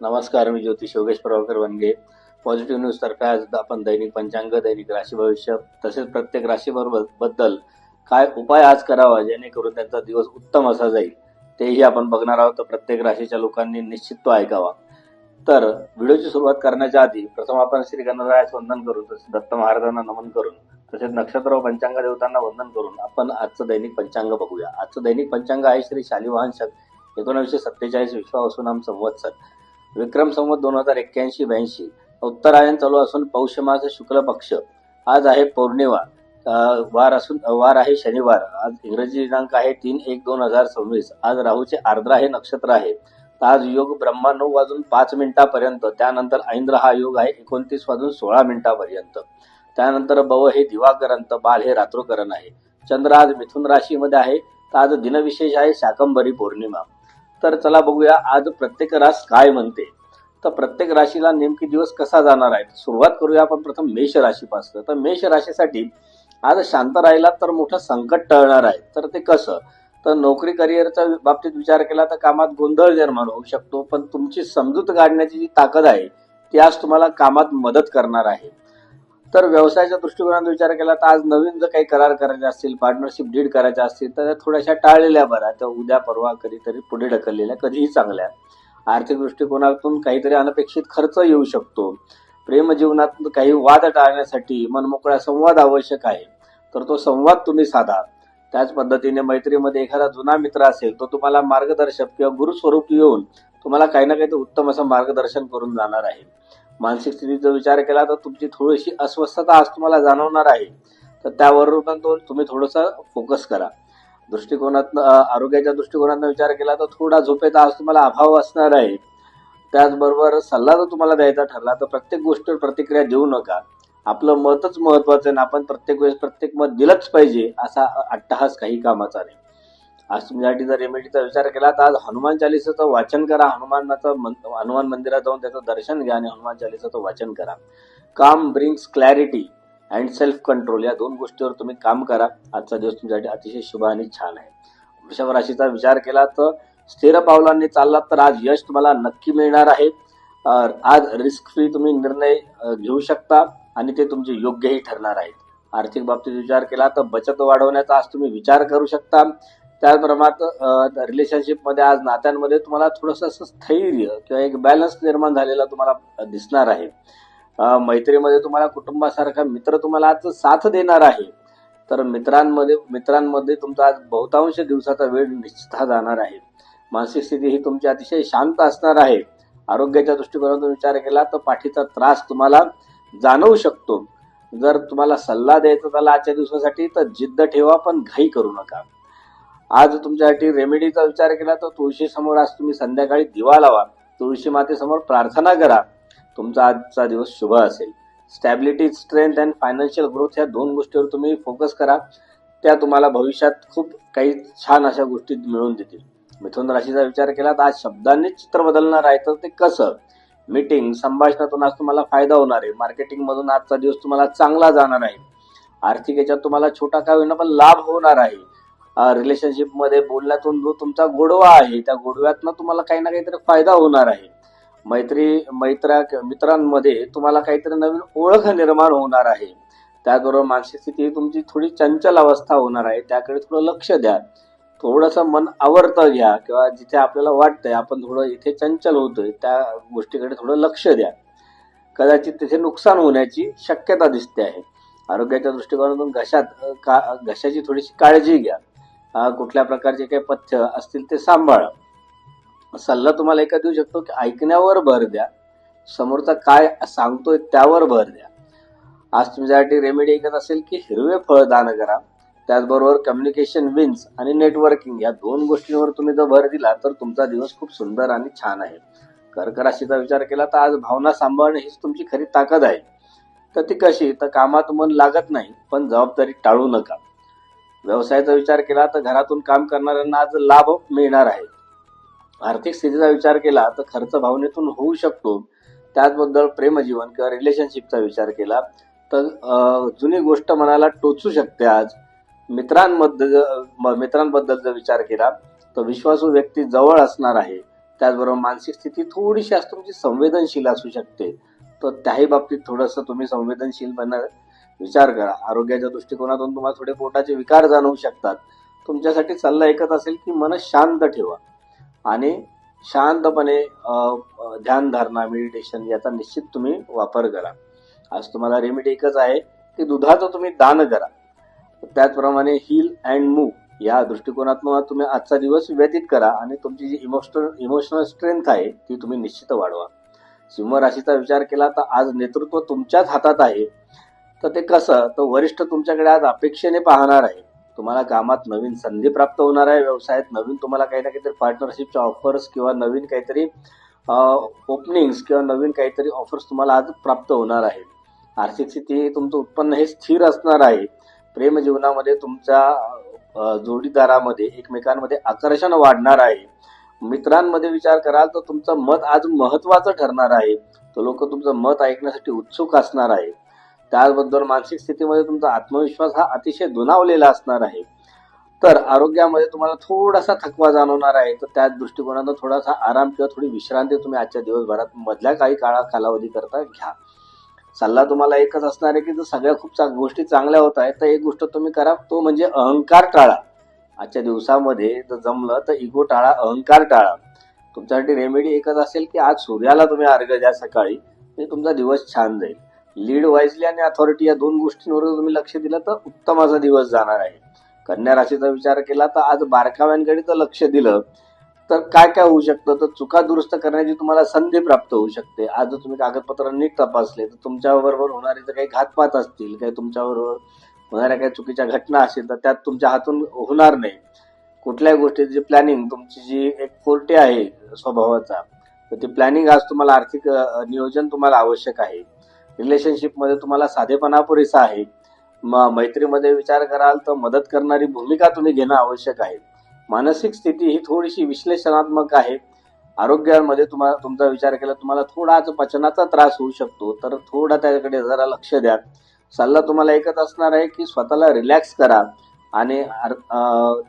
नमस्कार मी ज्योतिष योगेश प्रभाकर वनगे. पॉझिटिव्ह न्यूज तर्फे आज आपण दैनिक पंचांग दैनिक राशी भविष्य तसेच प्रत्येक राशीबरोबरबद्दल काय उपाय आज करावा जेणेकरून त्यांचा दिवस उत्तम असा जाईल तेही आपण बघणार आहोत. तर प्रत्येक राशीच्या लोकांनी निश्चित तो ऐकावा. तर व्हिडिओची सुरुवात करण्याच्या आधी प्रथम आपण श्री गणरायास वंदन करून तसेच दत्त महाराजांना नमन करून तसेच नक्षत्र व पंचांग देवतांना वंदन करून आपण आजचं दैनिक पंचांग बघूया. आजचं दैनिक पंचांग आहे श्री शालिवाहन शक एकोणीसशे सत्तेचाळीस विश्वावसुनाम संवत्सर विक्रम संवत दोन हजार एक्क्याऐंशी ब्याऐंशी. उत्तरायण चालू असून पौष मास शुक्ल पक्ष. आज आहे पौर्णिमा. वार असून वार आहे शनिवार. आज इंग्रजी दिनांक आहे तीन एक दोन हजार सव्वीस. आज राहूचे आर्द्रा हे नक्षत्र आहे. आज योग ब्रह्मा नऊ वाजून पाच मिनिटापर्यंत. त्यानंतर ऐंद्र हा योग आहे एकोणतीस वाजून सोळा मिनिटापर्यंत. त्यानंतर बव हे दिवाकरण बाल हे रात्रोकरण आहे. चंद्र आज मिथुन राशीमध्ये आहे. तर आज दिनविशेष आहे शाकंभरी पौर्णिमा. तर चला बघूया आज प्रत्येक रास काय म्हणते. तर प्रत्येक राशीला नेमकी दिवस कसा जाणार आहे सुरुवात करूया आपण प्रथम मेष राशीपासून. तर मेष राशीसाठी आज शांत राहिला तर मोठं संकट टळणार आहे. तर ते कसं? तर नोकरी करिअरच्या बाबतीत विचार केला तर कामात गोंधळ निर्माण होऊ शकतो पण तुमची समजूत काढण्याची जी ताकद आहे ती आज तुम्हाला कामात मदत करणार आहे. तर व्यवसायाच्या दृष्टिकोनात विचार केला तर आज नवीन जर काही करार करायचे असतील पार्टनरशिप डीड करायच्या असतील तर थोड्याशा टाळलेल्या बऱ्या त्या उद्या परवा कधीतरी पुढे ढकललेल्या कधीही चांगल्या. आर्थिक दृष्टिकोनातून काहीतरी अनपेक्षित खर्च येऊ शकतो. प्रेम जीवनात काही वाद टाळण्यासाठी मनमोकळा संवाद आवश्यक आहे. तर तो संवाद तुम्ही साधा. त्याच पद्धतीने मैत्रीमध्ये एखादा जुना मित्र असेल तो तुम्हाला मार्गदर्शक किंवा गुरुस्वरूप येऊन तुम्हाला काही ना काही ते उत्तम असं मार्गदर्शन करून जाणार आहे. मानसिक स्थितीचा विचार केला तर तुमची थोडीशी अस्वस्थता आज तुम्हाला जाणवणार आहे. तर त्यावरून पण तो तुम्ही थोडंसं फोकस करा. दृष्टिकोनात आरोग्याच्या दृष्टिकोनातून विचार केला तर थोडा झोपेचा आज तुम्हाला अभाव असणार आहे. त्याचबरोबर सल्ला जर तुम्हाला द्यायचा ठरला तर प्रत्येक गोष्टीवर प्रतिक्रिया देऊ नका. आपलं मतच महत्वाचं आहे ना आपण प्रत्येक वेळेस प्रत्येक मत दिलंच पाहिजे असा अट्टहास काही कामाचा नाही. आज तुमच्यासाठी जर रेमेडीचा विचार केला तर आज हनुमान चालिसाचं वाचन करा. हनुमानाचं मन- हनुमान मंदिरात जाऊन त्याचं दर्शन घ्या आणि हनुमान चालिसाचं वाचन करा. Calm brings clarity and self control या दोन गोष्टीवर तुम्ही काम करा. आजचा दिवस तुमच्यासाठी अतिशय शुभ आणि छान आहे. वृषभ राशीचा विचार केला तर स्थिर पावलांनी चाललात तर आज यश तुम्हाला नक्की मिळणार आहे. आज रिस्क फ्री तुम्ही निर्णय घेऊ शकता आणि ते तुमचे योग्यही ठरणार आहेत आर्थिक बाबतीत विचार केला तर बचत वाढवण्याचा आज तुम्ही विचार करू शकता. त्याचप्रमाणात रिलेशनशिपमध्ये आज नात्यांमध्ये तुम्हाला थोडंसं असं स्थैर्य किंवा एक बॅलन्स निर्माण झालेला तुम्हाला दिसणार आहे. मैत्रीमध्ये तुम्हाला कुटुंबासारखा मित्र तुम्हाला आज साथ देणार आहे. तर मित्रांमध्ये मित्रांमध्ये तुमचा आज बहुतांश दिवसाचा वेळ निश्चित जाणार आहे. मानसिक स्थिती ही तुमची अतिशय शांत असणार आहे. आरोग्याच्या दृष्टिकोनातून विचार केला तर पाठीचा त्रास तुम्हाला जाणवू शकतो. जर तुम्हाला सल्ला द्यायचा झाला आजच्या दिवसासाठी तर जिद्द ठेवा पण घाई करू नका. आज तुमच्यासाठी रेमेडीचा विचार केला तर तुळशी समोर आज तुम्ही संध्याकाळी दिवा लावा. तुळशी मातेसमोर प्रार्थना करा. तुमचा आजचा दिवस शुभ असेल. Stability strength and financial growth या दोन गोष्टीवर तुम्ही फोकस करा. त्या तुम्हाला भविष्यात खूप काही छान अशा गोष्टी मिळवून देतील. मिथुन राशीचा विचार केला तर आज शब्दांनी चित्र बदलणार आहे तर ते कसं? मीटिंग संभाषणातून आज तुम्हाला फायदा होणार आहे. मार्केटिंग मधून आजचा दिवस तुम्हाला चांगला जाणार आहे. आर्थिक याच्यात तुम्हाला छोटा का होईना पण लाभ होणार आहे. रिलेशनशिपमध्ये बोलण्यातून जो तुमचा गोडवा आहे त्या गोडव्यातनं तुम्हाला काही ना काहीतरी फायदा होणार आहे. मैत्री मैत्रा मित्रांमध्ये तुम्हाला काहीतरी नवीन ओळख निर्माण होणार आहे. त्याचबरोबर मानसिक स्थिती ही तुमची थोडी चंचल अवस्था होणार आहे. त्याकडे थोडं लक्ष द्या. थोडंसं मन आवर्त घ्या किंवा जिथे आपल्याला वाटतंय आपण थोडं इथे चंचल होतोय त्या गोष्टीकडे थोडं लक्ष द्या. कदाचित तिथे नुकसान होण्याची शक्यता दिसते आहे. आरोग्याच्या दृष्टिकोनातून घशात का घशाची थोडीशी काळजी घ्या. कुठल्या प्रकारचे काही पथ्य असतील ते सांभाळा. सल्ला तुम्हाला एका देऊ शकतो की ऐकण्यावर भर द्या. समोरचा काय सांगतोय त्यावर भर द्या. आज तुमच्यासाठी रेमेडी ऐकत असेल की हिरवे फळ दान करा. त्याचबरोबर कम्युनिकेशन विन्स आणि नेटवर्किंग या दोन गोष्टींवर तुम्ही जर भर दिला तर तुमचा दिवस खूप सुंदर आणि छान आहे. कर्क राशीचा विचार केला तर आज भावना सांभाळणे हीच तुमची खरी ताकद आहे. तर ती कशी? तर कामात मन लागत नाही पण जबाबदारी टाळू नका. व्यवसायाचा विचार केला तर घरातून काम करणाऱ्यांना आज लाभ मिळणार आहे. आर्थिक स्थितीचा विचार केला तर खर्च भावनेतून होऊ शकतो. त्याचबद्दल प्रेमजीवन किंवा रिलेशनशिपचा विचार केला तर जुनी गोष्ट मनाला टोचू शकते आज. मित्रांबद्दल म- मित्रांबद्दल जर विचार केला तर विश्वासू व्यक्ती जवळ असणार आहे. त्याचबरोबर मानसिक स्थिती थोडीशी असं तुमची संवेदनशील असू शकते. तर त्याही बाबतीत थोडंसं तुम्ही संवेदनशीलपणा विचार करा. आरोग्याच्या दृष्टिकोनातून तुम्हाला थोडे पोटाचे विकार जाणवू शकतात. तुमच्यासाठी सल्ला एकच असेल की मन शांत ठेवा. आणि शांतपणे ध्यानधारणा मेडिटेशन याचा निश्चित तुम्ही वापर करा. आज तुम्हाला रेमेडी एकच आहे की दुधाचं तुम्ही दान करा. त्याचप्रमाणे हील अँड मूव या दृष्टिकोनातून तुम्ही आजचा दिवस व्यतीत करा आणि तुमची जी इमोशनल इमोशनल स्ट्रेंथ आहे ती तुम्ही निश्चित वाढवा. सिंह राशीचा विचार केला तर आज नेतृत्व तुमच्याच हातात आहे. तर ते कसं? तर वरिष्ठ तुमच्याकडे आज अपेक्षेने पाहणार आहे. तुम्हाला कामात नवीन संधी प्राप्त होणार आहे व्यवसायात नवीन तुम्हाला काही ना काहीतरी पार्टनरशिपच्या ऑफर्स किंवा नवीन काहीतरी ओपनिंग्स किंवा नवीन काहीतरी ऑफर्स तुम्हाला आज प्राप्त होणार आहे आर्थिक स्थिती तुमचं उत्पन्न हे स्थिर असणार आहे. प्रेम जीवनामध्ये तुमच्या जोडीदारामध्ये एकमेकांमध्ये आकर्षण वाढणार आहे. मित्रांमध्ये विचार कराल तर तुमचं मत आज महत्वाचं ठरणार आहे. तर लोक तुमचं मत ऐकण्यासाठी उत्सुक असणार आहे. त्याचबद्दल मानसिक स्थितीमध्ये तुमचा आत्मविश्वास हा अतिशय दुणावलेला असणार आहे. तर आरोग्यामध्ये तुम्हाला थोडासा थकवा जाणवणार आहे. तर त्याच दृष्टिकोनानं थोडासा आराम किंवा थोडी विश्रांती तुम्ही आजच्या दिवसभरात मधल्या काही काळा कालावधी करता घ्या. सल्ला तुम्हाला एकच असणार आहे की जर सगळ्या खूप चांग- गोष्टी चांगल्या होत आहेत तर एक गोष्ट तुम्ही करा तो म्हणजे अहंकार टाळा. आजच्या दिवसामध्ये जर जमलं तर इगो टाळा अहंकार टाळा. तुमच्यासाठी रेमेडी एकच असेल की आज सूर्याला तुम्ही अर्घ द्या सकाळी म्हणजे तुमचा दिवस छान जाईल. लीड वाईजली आणि अथॉरिटी या दोन गोष्टींवर तुम्ही लक्ष दिलं तर उत्तम असा दिवस जाणार आहे. कन्या राशीचा विचार केला तर आज बारकाव्यांकडे जर लक्ष दिलं तर काय काय होऊ शकतं? तर चुका दुरुस्त करण्याची तुम्हाला संधी प्राप्त होऊ शकते. आज जर तुम्ही कागदपत्र नीट तपासले तर तुमच्याबरोबर होणारे जर काही घातपात असतील काही तुमच्याबरोबर होणाऱ्या काही चुकीच्या घटना असतील तर त्यात तुमच्या हातून होणार नाही. कुठल्याही गोष्टीची जी प्लॅनिंग तुमची जी एक फोर्टे आहे स्वभावाचा तर ती प्लॅनिंग आज तुम्हाला आर्थिक नियोजन तुम्हाला आवश्यक आहे. रिलेशनशिपमध्ये तुम्हाला साधेपणा पुरेसा आहे. म मैत्रीमध्ये विचार कराल तर मदत करणारी भूमिका तुम्ही घेणं आवश्यक आहे. मानसिक स्थिती ही थोडीशी विश्लेषणात्मक आहे. आरोग्यामध्ये तुम्हाला तुमचा विचार केला तुम्हाला थोडा आज पचनाचा त्रास होऊ शकतो तर थोडा त्याकडे जरा लक्ष द्या. सल्ला तुम्हाला एकच असणार आहे की स्वतःला रिलॅक्स करा आणि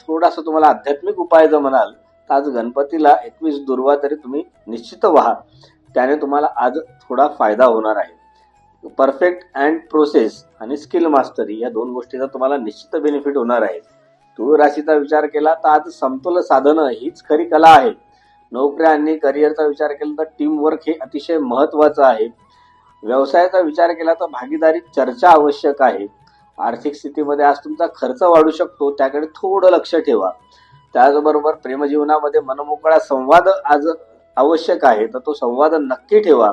थोडासा तुम्हाला आध्यात्मिक उपाय जर म्हणाल तर आज गणपतीला एकवीस दुर्वा तरी तुम्ही निश्चित व्हा. त्याने तुम्हाला आज थोडा फायदा होणार आहे. परफेक्ट अँड प्रोसेस आणि स्किल मास्टरी या दोन गोष्टीचा तुम्हाला निश्चित बेनिफिट होणार आहे. तुळ राशीचा विचार केला तर आज समतोल साधनं हीच खरी कला आहे. नोकऱ्या आणि करिअरचा विचार केला तर टीम वर्क हे अतिशय महत्वाचं आहे. व्यवसायाचा विचार केला तर भागीदारी चर्चा आवश्यक आहे. आर्थिक स्थितीमध्ये आज तुमचा खर्च वाढू शकतो त्याकडे थोडं लक्ष ठेवा. त्याचबरोबर प्रेमजीवनामध्ये मनमोकळा संवाद आज आवश्यक आहे तर तो संवाद नक्की ठेवा.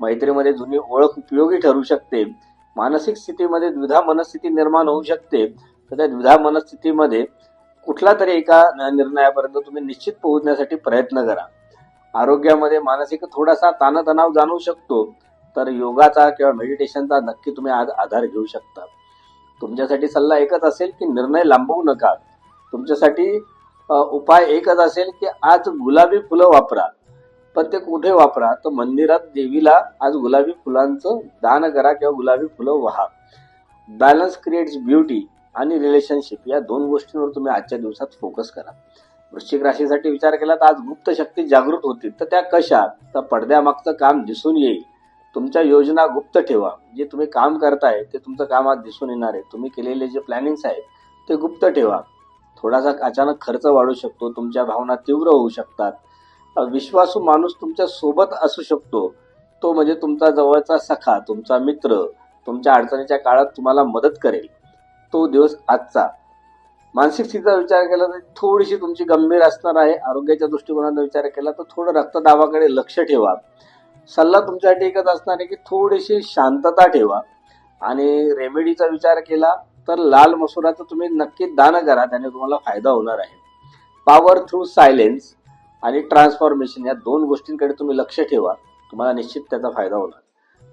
मैत्रीमध्ये जुनी ओळख उपयोगी ठरू शकते. मानसिक स्थितीमध्ये द्विधा मनस्थिती निर्माण होऊ शकते. तर त्या द्विधा मनस्थितीमध्ये कुठला तरी एका निर्णयापर्यंत तुम्ही निश्चित पोहोचण्यासाठी प्रयत्न करा. आरोग्यामध्ये मानसिक थोडासा ताणतणाव जाणवू शकतो. तर योगाचा किंवा मेडिटेशनचा नक्की तुम्ही आज आधार घेऊ शकता. तुमच्यासाठी सल्ला एकच असेल की निर्णय लांबवू नका. तुमच्यासाठी उपाय एकच असेल की आज गुलाबी फुलं वापरा. पण ते कुठे वापरा? तर मंदिरात देवीला आज गुलाबी फुलांचं दान करा किंवा गुलाबी फुलं वाहा. बॅलन्स क्रिएट्स ब्युटी आणि रिलेशनशिप या दोन गोष्टींवर तुम्ही आजच्या दिवसात फोकस करा. वृश्चिक राशीसाठी विचार केला तर आज गुप्त शक्ती जागृत होतील तर त्या कशा तर पडद्यामागचं काम दिसून येईल. तुमच्या योजना गुप्त ठेवा. जे तुम्ही काम करताय ते तुमचं काम आज दिसून येणार आहे. तुम्ही केलेले जे प्लॅनिंग्स आहेत ते गुप्त ठेवा. थोडासा अचानक खर्च वाढू शकतो. तुमच्या भावना तीव्र होऊ शकतात. विश्वासू माणूस तुमच्यासोबत असू शकतो. तो म्हणजे तुमचा जवळचा सखा तुमचा मित्र तुमच्या अडचणीच्या काळात तुम्हाला मदत करेल. तो दिवस आजचा. मानसिक स्थितीचा विचार केला तर थोडीशी तुमची गंभीर असणार आहे. आरोग्याच्या दृष्टिकोनाचा विचार केला तर थोडं रक्तदाबाकडे लक्ष ठेवा. सल्ला तुमच्यासाठी एकच असणार आहे की थोडीशी शांतता ठेवा. आणि रेमेडीचा विचार केला तर लाल मसुराचं तुम्ही नक्की दान करा त्याने तुम्हाला फायदा होणार आहे. पॉवर थ्रू सायलेन्स आणि ट्रान्सफॉर्मेशन या दोन गोष्टींकडे तुम्ही लक्ष ठेवा. तुम्हाला निश्चित त्याचा फायदा होणार.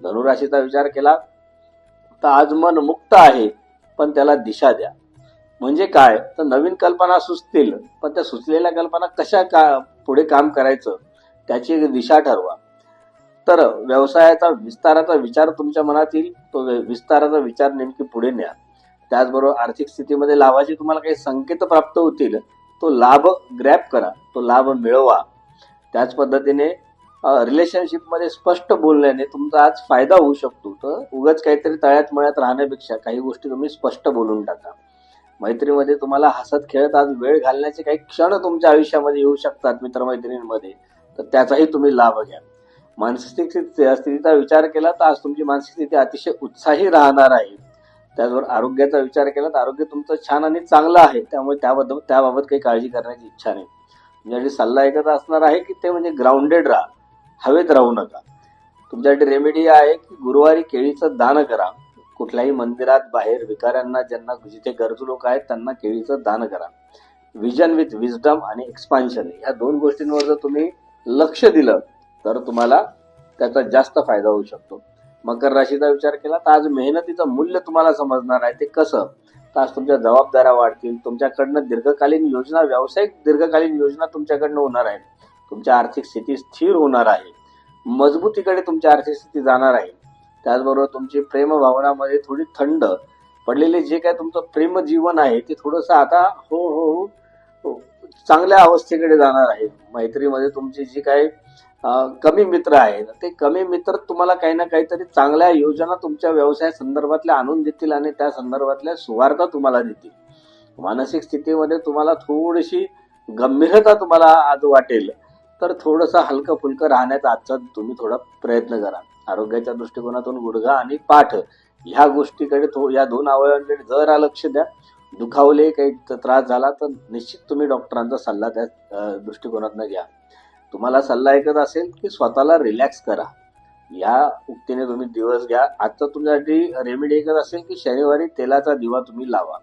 धनुराशीचा विचार केला तर आज मन मुक्त आहे पण त्याला दिशा द्या. म्हणजे काय? तर नवीन कल्पना सुचतील पण त्या सुचलेल्या कल्पना कशा का पुढे काम करायचं त्याची दिशा ठरवा. तर व्यवसायाचा विस्ताराचा विचार तुमच्या मनात येईल तो विस्ताराचा विचार नेमकी पुढे न्या. त्याचबरोबर आर्थिक स्थितीमध्ये लाभाचे तुम्हाला काही संकेत प्राप्त होतील तो लाभ ग्रॅप करा तो लाभ मिळवा. त्याच पद्धतीने रिलेशनशिपमध्ये स्पष्ट बोलण्याने तुमचा आज फायदा होऊ शकतो. तर उगाच काहीतरी तळ्यात मळ्यात राहण्यापेक्षा काही गोष्टी तुम्ही स्पष्ट बोलून टाका. मैत्रीमध्ये तुम्हाला हसत खेळत आज वेळ घालण्याचे काही क्षण तुमच्या आयुष्यामध्ये येऊ शकतात मित्रमैत्रिणींमध्ये. तर त्याचाही तुम्ही लाभ घ्या. मानसिक स्थितीचा विचार केला तर आज तुमची मानसिक स्थिती अतिशय उत्साही राहणार आहे. त्याचबरोबर आरोग्याचा विचार केला तर आरोग्य तुमचं छान आणि चांगलं आहे. त्यामुळे त्याबद्दल त्याबाबत काही काळजी करण्याची इच्छा नाही. तुमच्यासाठी सल्ला एकच असणार आहे की ते म्हणजे ग्राउंडेड राहा. हवेत राहू नका. तुमच्यासाठी रेमेडी आहे की गुरुवारी केळीचं दान करा. कुठल्याही मंदिरात बाहेर विकाऱ्यांना ज्यांना जिथे गरजू लोक आहेत त्यांना केळीचं दान करा. विजन विथ विजडम आणि एक्सपान्शन या दोन गोष्टींवर जर तुम्ही लक्ष दिलं तर तुम्हाला त्याचा जास्त फायदा होऊ शकतो. मकर राशीचा विचार केला तर आज मेहनतीचं मूल्य तुम्हाला समजणार आहे. ते कसं? तर आज तुमच्या जबाबदाऱ्या वाढतील. तुमच्याकडनं दीर्घकालीन योजना व्यावसायिक दीर्घकालीन योजना तुमच्याकडनं होणार आहे तुमची आर्थिक स्थिती स्थिर होणार आहे. मजबूतीकडे तुमची आर्थिक स्थिती जाणार आहे. त्याचबरोबर तुमची प्रेम भावनामध्ये थोडी थंड पडलेले जे काय तुमचं प्रेम जीवन आहे ते थोडंसं आता हो, हो हो हो, चांगल्या अवस्थेकडे जाणार आहे. मैत्रीमध्ये तुमची जी काही कमी मित्र आहेत. ते कमी मित्र तुम्हाला काही ना काहीतरी चांगल्या योजना तुमच्या व्यवसाय संदर्भातल्या आणून देतील आणि त्या संदर्भातल्या सुवार्ता तुम्हाला देतील. मानसिक स्थितीमध्ये तुम्हाला थोडीशी गंभीरता तुम्हाला आज वाटेल. तर थोडंसं हलकं फुलकं राहण्याचा आजचा तुम्ही थोडा प्रयत्न करा. आरोग्याच्या दृष्टिकोनातून गुडघा आणि पाठ ह्या गोष्टीकडे थो या दोन अवयवांकडे जरा लक्ष द्या. दुखावले काही त्रास झाला तर निश्चित तुम्ही डॉक्टरांचा सल्ला त्या दृष्टिकोनातनं घ्या. तुम्हाला सल्ला ऐकत असेल की स्वतःला रिलॅक्स करा. या उक्तीने तुम्ही दिवस घ्या. आजचा तुमच्यासाठी रेमेडी ऐकत असेल की शनिवारी तेलाचा दिवा तुम्ही लावा.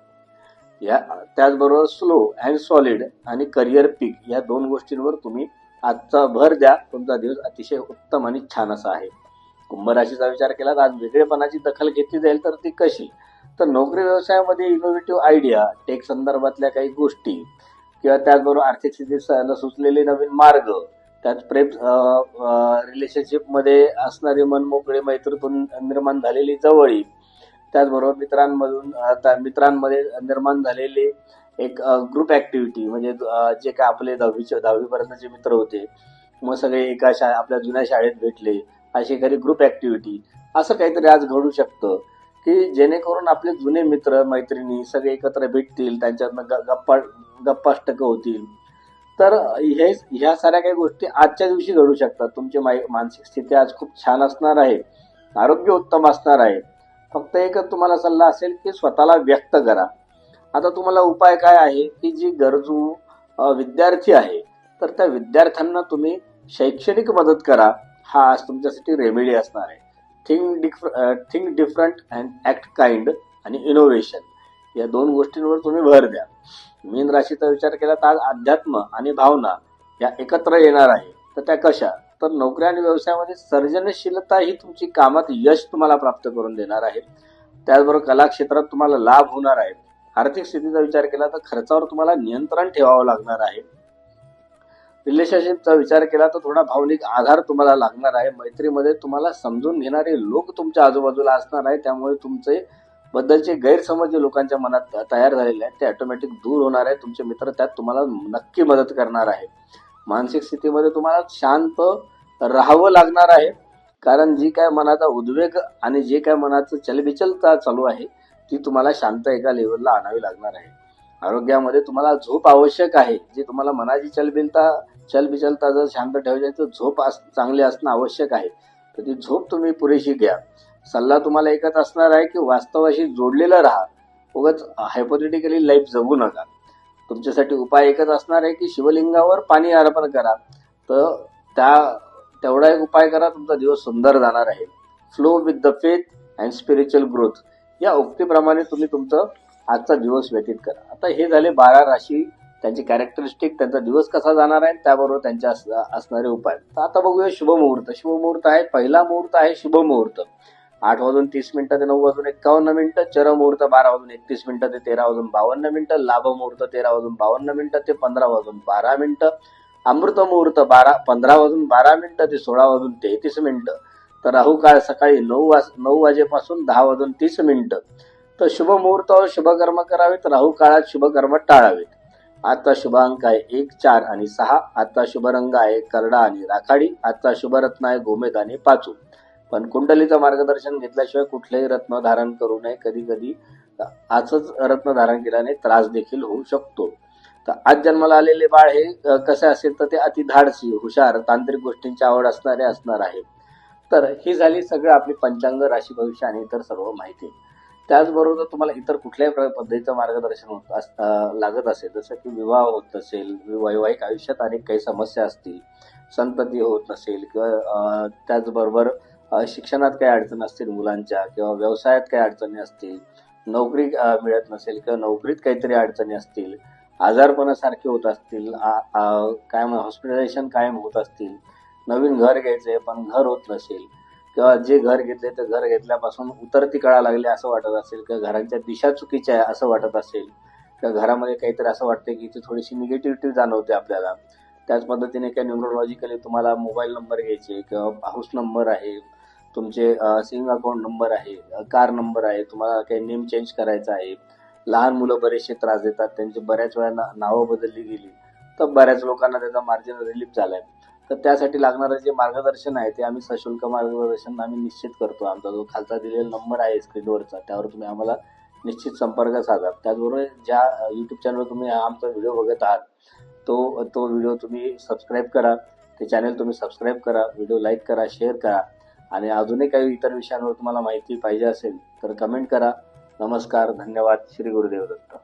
या त्याचबरोबर स्लो अँड सॉलिड आणि करिअर पीक या दोन गोष्टींवर तुम्ही आजचा भर द्या. तुमचा दिवस अतिशय उत्तम आणि छान असा आहे. कुंभ राशीचा विचार केला तर आज वेगळेपणाची दखल घेतली जाईल तर ती कशी? तर नोकरी व्यवसायामध्ये इनोव्हेटिव्ह आयडिया टेक संदर्भातल्या काही गोष्टी किंवा त्याचबरोबर आर्थिक स्थितीला सुचलेले नवीन मार्ग त्यात प्रेम रिलेशनशिपमध्ये असणारी मनमोकळे मैत्रीतून निर्माण झालेली जवळी त्याचबरोबर मित्रांमधून त्या मित्रांमध्ये निर्माण झालेले एक ग्रुप ऍक्टिव्हिटी म्हणजे जे काय आपले दहावीचे दहावीपर्यंतचे मित्र होते मग सगळे एका शा आपल्या जुन्या शाळेत भेटले अशी एखादी ग्रुप ऍक्टिव्हिटी असं काहीतरी आज घडू शकतं. की जेणेकरून आपले जुने मित्र मैत्रिणी सगळे एकत्र भेटतील त्यांच्यातनं ग- गप्पा गप्पाष्टक होतील. तर हे ह्या साऱ्या काही गोष्टी आजच्या दिवशी घडू शकतात. तुमची मानसिक स्थिती आज खूप छान असणार आहे. आरोग्य उत्तम असणार आहे. फक्त एकच तुम्हाला सल्ला असेल की स्वतःला व्यक्त करा. आता तुम्हाला उपाय काय आहे की जी गरजू विद्यार्थी आहे तर त्या विद्यार्थ्यांना तुम्ही शैक्षणिक मदत करा. हा आज तुमच्यासाठी रेमेडी असणार आहे. Think diff think different and act kind आणि इनोव्हेशन या दोन गोष्टींवर तुम्ही भर द्या. मीन राशीचा विचार केला तर आज अध्यात्म आणि भावना या एकत्र येणार आहे. तर त्या कशा? तर नोकरी आणि व्यवसायामध्ये सर्जनशीलता ही तुमची कामात यश तुम्हाला प्राप्त करून देणार आहे. त्याचबरोबर कला क्षेत्रात तुम्हाला लाभ होणार आहे. आर्थिक स्थितीचा विचार केला तर खर्चावर तुम्हाला नियंत्रण ठेवावं लागणार आहे. रिलेशनशिपचा विचार केला तर थोडा भावनिक आधार तुम्हाला लागणार आहे. मैत्रीमध्ये तुम्हाला समजून घेणारे लोक तुमच्या आजूबाजूला असणार आहे. त्यामुळे तुमचे बद्दलचे गैरसमज जे लोकांच्या मनात तयार झालेले आहेत ते ऑटोमॅटिक दूर होणार आहे. तुमचे मित्र त्यात तुम्हाला नक्की मदत करणार आहे. मानसिक स्थितीमध्ये तुम्हाला शांत राहावं लागणार आहे. कारण जी काय मनाचा उद्वेग आणि जे काय मनाचं चलबिचलता चालू आहे ती तुम्हाला शांत एका लेवलला आणावी लागणार आहे. आरोग्यामध्ये तुम्हाला झोप आवश्यक आहे. जी तुम्हाला मनाची चलबिलता चलबिचलता जर शांत ठेवायची तर झोप अस चांगली असणं आवश्यक आहे. तर ती झोप तुम्ही पुरेशी घ्या. सल्ला तुम्हाला एकच असणार आहे की वास्तवाशी जोडलेलं राहा. उगाच हायपोथेटिकली लाईफ जगू नका. तुमच्यासाठी उपाय एकच असणार आहे की शिवलिंगावर पाणी अर्पण करा. तर त्या तेवढा एक उपाय करा तुमचा दिवस सुंदर जाणार आहे. Flow with the faith and spiritual growth या उक्तीप्रमाणे तुम्ही तुमचं आजचा दिवस व्यतीत करा. आता हे झाले बारा राशी त्यांची कॅरेक्टरिस्टिक त्यांचा दिवस कसा जाणार आहे त्याबरोबर त्यांच्या असणारे उपाय. तर आता बघूया शुभ मुहूर्त. शुभ मुहूर्त आहे पहिला मुहूर्त आहे शुभ मुहूर्त. आठ वाजून तीस मिनिटं ते नऊ वाजून एक्कावन्न मिनिटं चर मुहूर्त बारा वाजून एकतीस मिनिटं ते तेरा वाजून बावन्न मिनिटं लाभ मुहूर्त तेरा वाजून बावन्न मिनिटं ते पंधरा वाजून बारा मिनिटं अमृत मुहूर्त बारा पंधरा वाजून बारा मिनिटं ते सोळा वाजून तेहतीस मिनिटं तर राहू काळ सकाळी नऊ वाज नऊ वाजेपासून दहा वाजून तीस मिनिटं तर शुभ मुहूर्तावर शुभ कर्म करावेत. राहू काळात शुभ कर्म टाळावेत. आता शुभ अंक आहे एक चार आणि सहा. आता शुभ रंग आहे करडा आणि राखाडी. आता शुभ रत्न आहे गोमेद आणि पाचू. पण कुंडलीचं मार्गदर्शन घेतल्याशिवाय कुठलेही रत्न धारण करू नये. कधी कधी आजच रत्न धारण केल्याने त्रास देखील होऊ शकतो. तर आज जन्माला आलेले बाळ हे कसे असेल तर ते अति धाडसी हुशार तांत्रिक गोष्टींची आवड असणारे असणार आहे. तर ही झाली सगळं आपली पंचांग राशी भविष्य आणि इतर सर्व माहिती. त्याचबरोबर तुम्हाला इतर कुठल्याही प्र- पद्धतीचं मार्गदर्शन होत अस- लागत असेल जसं की विवाह होत नसेल वैवाहिक आयुष्यात अनेक काही समस्या असतील संतती होत नसेल किंवा त्याचबरोबर शिक्षणात काही अडचण असतील मुलांच्या किंवा व्यवसायात काही अडचणी असतील नोकरी मिळत नसेल किंवा नोकरीत काहीतरी अडचणी असतील आजारपणासारखे होत असतील आ- काय हॉस्पिटलायझेशन कायम होत असतील नवीन घर घ्यायचंय पण घर होत नसेल किंवा जे घर घेतले ते घर घेतल्यापासून उतरती कळा लागली असं वाटत असेल किंवा घरांच्या दिशा चुकीच्या आहे असं वाटत असेल किंवा घरामध्ये काहीतरी असं वाटतं की इथे थोडीशी निगेटिव्हिटी जाणवते आपल्याला. त्याच पद्धतीने काही न्यूमरोलॉजिकली तुम्हाला मोबाईल नंबर घ्यायचे किंवा हाऊस नंबर आहे तुमचे सेविंग अकाउंट नंबर आहे कार नंबर आहे तुम्हाला काही नेम चेंज करायचा आहे. लहान मुलं बरेचसे त्रास देतात त्यांची बऱ्याच वेळा ना- नावं बदलली गेली. तर बऱ्याच लोकांना त्याचा मार्जिन रिलीफ आहे तर त्यासाठी लागणारं जे मार्गदर्शन आहे ते आम्ही सशुल्क मार्गदर्शन आम्ही निश्चित करतो. आमचा जो खालचा दिलेला नंबर आहे स्क्रीनवरचा त्यावर तुम्ही आम्हाला निश्चित संपर्क साधा. त्याचबरोबर ज्या यूट्यूब चॅनलवर तुम्ही आमचा व्हिडिओ बघत आहात तो तो व्हिडिओ तुम्ही सबस्क्राईब करा. ते चॅनल तुम्ही सबस्क्राईब करा व्हिडिओ लाईक करा शेअर करा. आणि अजूनही काही इतर विषयांवर तुम्हाला माहिती पाहिजे असेल तर कमेंट करा. नमस्कार धन्यवाद. श्री गुरुदेव दत्त.